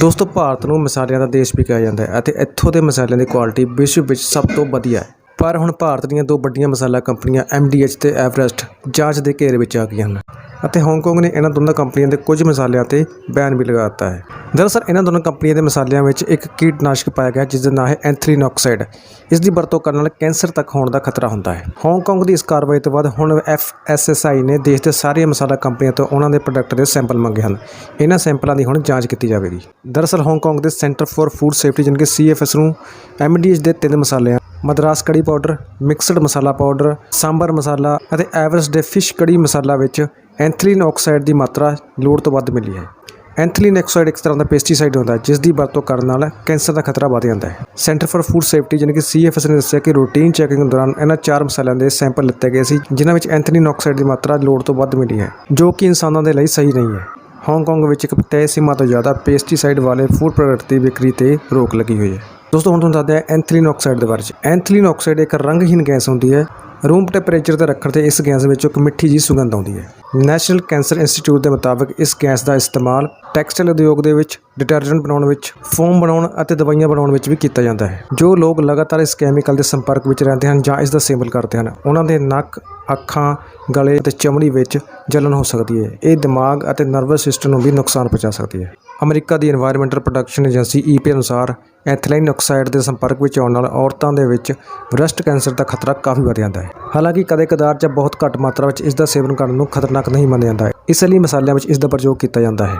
ਦੋਸਤੋ, ਭਾਰਤ ਨੂੰ ਮਸਾਲਿਆਂ ਦਾ ਦੇਸ਼ ਵੀ ਕਿਹਾ ਜਾਂਦਾ ਹੈ ਅਤੇ ਇੱਥੋਂ ਦੇ ਮਸਾਲਿਆਂ ਦੀ ਕੁਆਲਿਟੀ ਵਿਸ਼ਵ ਵਿੱਚ ਸਭ ਤੋਂ ਵਧੀਆ ਹੈ। ਪਰ ਹੁਣ ਭਾਰਤ ਦੀਆਂ ਦੋ ਵੱਡੀਆਂ ਮਸਾਲਾ ਕੰਪਨੀਆਂ ਐਮਡੀਐਚ ਤੇ ਐਵਰੈਸਟ ਜਾਂਚ ਦੇ ਘੇਰੇ ਵਿੱਚ ਆ ਗਈਆਂ ਹਨ ਅਤੇ ਹਾਂਗਕਾਂਗ ਨੇ ਇਹਨਾਂ ਦੋਨਾਂ ਕੰਪਨੀਆਂ ਦੇ ਕੁਝ ਮਸਾਲਿਆਂ ਤੇ ਬੈਨ ਵੀ ਲਗਾ ਦਿੱਤਾ ਹੈ। ਦਰਅਸਲ, ਇਹਨਾਂ ਦੋਨਾਂ ਕੰਪਨੀਆਂ ਦੇ ਮਸਾਲਿਆਂ ਵਿੱਚ ਇੱਕ ਕੀਟਨਾਸ਼ਕ ਪਾਇਆ ਗਿਆ ਜਿਸ ਦਾ ਨਾਮ ਹੈ ਐਂਥਰੀਨ ਆਕਸਾਈਡ ਇਸ ਦੀ ਵਰਤੋਂ ਕਰਨ ਨਾਲ ਕੈਂਸਰ ਤੱਕ ਹੋਣ ਦਾ ਖਤਰਾ ਹੁੰਦਾ ਹੈ। ਹਾਂਗਕਾਂਗ ਦੀ ਇਸ ਕਾਰਵਾਈ ਤੋਂ ਬਾਅਦ ਹੁਣ ਐਫਐਸਐਸਆਈ ਨੇ ਦੇਸ਼ ਦੇ ਸਾਰੀਆਂ ਮਸਾਲਾ ਕੰਪਨੀਆਂ ਤੋਂ ਉਹਨਾਂ ਦੇ ਪ੍ਰੋਡਕਟ ਦੇ ਸੈਂਪਲ ਮੰਗੇ ਹਨ। ਇਹਨਾਂ ਸੈਂਪਲਾਂ ਦੀ ਹੁਣ ਜਾਂਚ ਕੀਤੀ ਜਾਵੇਗੀ। ਦਰਅਸਲ ਹਾਂਗਕਾਂਗ ਦੇ ਸੈਂਟਰ ਫਾਰ ਫੂਡ ਸੇਫਟੀ ਜਾਣੀ ਕਿ ਸੀਐਫਐਸ ਨੂੰ ਐਮਡੀਐਚ ਦੇ ਤਿੰਨ ਮਸਾਲਿਆਂ Madras curry powder, mixed masala powder, sambar masala ਅਤੇ ਐਵਰੈਸਟ ਦੇ ਫਿਸ਼ ਕੜੀ ਮਸਾਲਾ ਵਿੱਚ ਐਂਥਲੀਨ ਆਕਸਾਈਡ ਦੀ ਮਾਤਰਾ ਲੋੜ ਤੋਂ ਵੱਧ ਮਿਲੀ ਹੈ। ਐਂਥਲੀਨ ਆਕਸਾਈਡ ਇੱਕ ਤਰ੍ਹਾਂ ਦਾ ਪੈਸਟੀਸਾਈਡ ਹੁੰਦਾ ਜਿਸ ਦੀ ਵਰਤੋਂ ਕਰਨ ਨਾਲ ਕੈਂਸਰ ਦਾ ਖਤਰਾ ਵਧ ਜਾਂਦਾ ਹੈ। ਸੈਂਟਰ ਫਾਰ ਫੂਡ ਸੇਫਟੀ ਜਾਣੀ ਕਿ ਸੀਐਫਐਸ ਨੇ ਦੱਸਿਆ ਕਿ ਰੂਟੀਨ ਚੈਕਿੰਗ ਦੌਰਾਨ ਇਹਨਾਂ ਚਾਰ ਮਸਾਲਿਆਂ ਦੇ ਸੈਂਪਲ ਲਿੱਤੇ ਗਏ ਸੀ, ਜਿਨ੍ਹਾਂ ਵਿੱਚ ਐਂਥਲੀਨ ਆਕਸਾਈਡ ਦੀ ਮਾਤਰਾ ਲੋੜ ਤੋਂ ਵੱਧ ਮਿਲੀ ਹੈ, ਜੋ ਕਿ ਇਨਸਾਨਾਂ ਦੇ ਲਈ ਸਹੀ ਨਹੀਂ ਹੈ। ਹਾਂਗਕਾਂਗ ਵਿੱਚ ਇੱਕ ਤੈਅ ਸੀਮਾ ਤੋਂ ਜ਼ਿਆਦਾ ਪੈਸਟੀਸਾਈਡ ਵਾਲੇ ਫੂਡ ਪ੍ਰੋਡਕਟ ਦੀ ਵਿਕਰੀ ਤੇ ਰੋਕ ਲੱਗੀ ਹੋਈ ਹੈ। ਦੋਸਤੋ, ਹੁਣ ਤੁਹਾਨੂੰ ਦੱਸਦੇ ਹਾਂ ਐਂਥਲੀਨ ਆਕਸਾਈਡ ਦੇ ਬਾਰੇ ਚ। ਐਂਥਲੀਨ ਆਕਸਾਈਡ ਇੱਕ ਰੰਗਹੀਨ ਗੈਸ ਹੁੰਦੀ ਹੈ। ਰੂਮ ਟੈਂਪਰੇਚਰ ਤੇ ਰੱਖਣ ਤੇ ਇਸ ਗੈਸ ਵਿੱਚੋਂ ਇੱਕ ਮਿੱਠੀ ਜੀ ਸੁਗੰਧ ਆਉਂਦੀ ਹੈ। ਨੈਸ਼ਨਲ ਕੈਂਸਰ ਇੰਸਟੀਚਿਊਟ ਦੇ ਮੁਤਾਬਕ ਇਸ ਗੈਸ ਦਾ ਇਸਤੇਮਾਲ ਟੈਕਸਟਾਈਲ ਉਦਯੋਗ ਦੇ ਵਿੱਚ, ਡਿਟਰਜੈਂਟ ਬਣਾਉਣ ਵਿੱਚ, ਫੋਮ ਬਣਾਉਣ ਅਤੇ ਦਵਾਈਆਂ ਬਣਾਉਣ ਵਿੱਚ ਵੀ ਕੀਤਾ ਜਾਂਦਾ ਹੈ। ਜੋ ਲੋਕ ਲਗਾਤਾਰ ਇਸ ਕੈਮੀਕਲ ਦੇ ਸੰਪਰਕ ਵਿੱਚ ਰਹਿੰਦੇ ਹਨ ਜਾਂ ਇਸ ਦਾ ਸੇਵਨ ਕਰਦੇ ਹਨ, ਉਹਨਾਂ ਦੇ ਨੱਕ, ਅੱਖਾਂ, ਗਲੇ ਅਤੇ ਚਮੜੀ ਵਿੱਚ ਜਲਨ ਹੋ ਸਕਦੀ ਹੈ। ਇਹ ਦਿਮਾਗ ਅਤੇ ਨਰਵਸ ਸਿਸਟਮ ਨੂੰ ਵੀ ਨੁਕਸਾਨ ਪਹੁੰਚਾ ਸਕਦੀ ਹੈ। ਅਮਰੀਕਾ ਦੀ এনवायरमेंटਲ ਪ੍ਰੋਟੈਕਸ਼ਨ ਏਜੰਸੀ ਈਪੀ ਅਨੁਸਾਰ ਐਥਿਲੀਨ ਆਕਸਾਈਡ ਦੇ ਸੰਪਰਕ ਵਿੱਚ ਆਉਣ ਨਾਲ ਔਰਤਾਂ ਦੇ ਵਿੱਚ ਬ੍ਰੈਸਟ ਕੈਂਸਰ ਦਾ ਖਤਰਾ ਕਾਫੀ ਵੱਧ ਜਾਂਦਾ ਹੈ। ਹਾਲਾਂਕਿ ਕਦੇ-ਕਦਾਰ ਜਾਂ ਬਹੁਤ ਘੱਟ ਮਾਤਰਾ ਵਿੱਚ ਇਸ ਦਾ ਸੇਵਨ ਕਰਨ ਨੂੰ ਖਤਰਨਾਕ ਨਹੀਂ ਮੰਨਿਆ ਜਾਂਦਾ ਇਸ ਲਈ ਮਸਾਲਿਆਂ ਵਿੱਚ ਇਸ ਦਾ ਪ੍ਰਯੋਗ ਕੀਤਾ ਜਾਂਦਾ ਹੈ।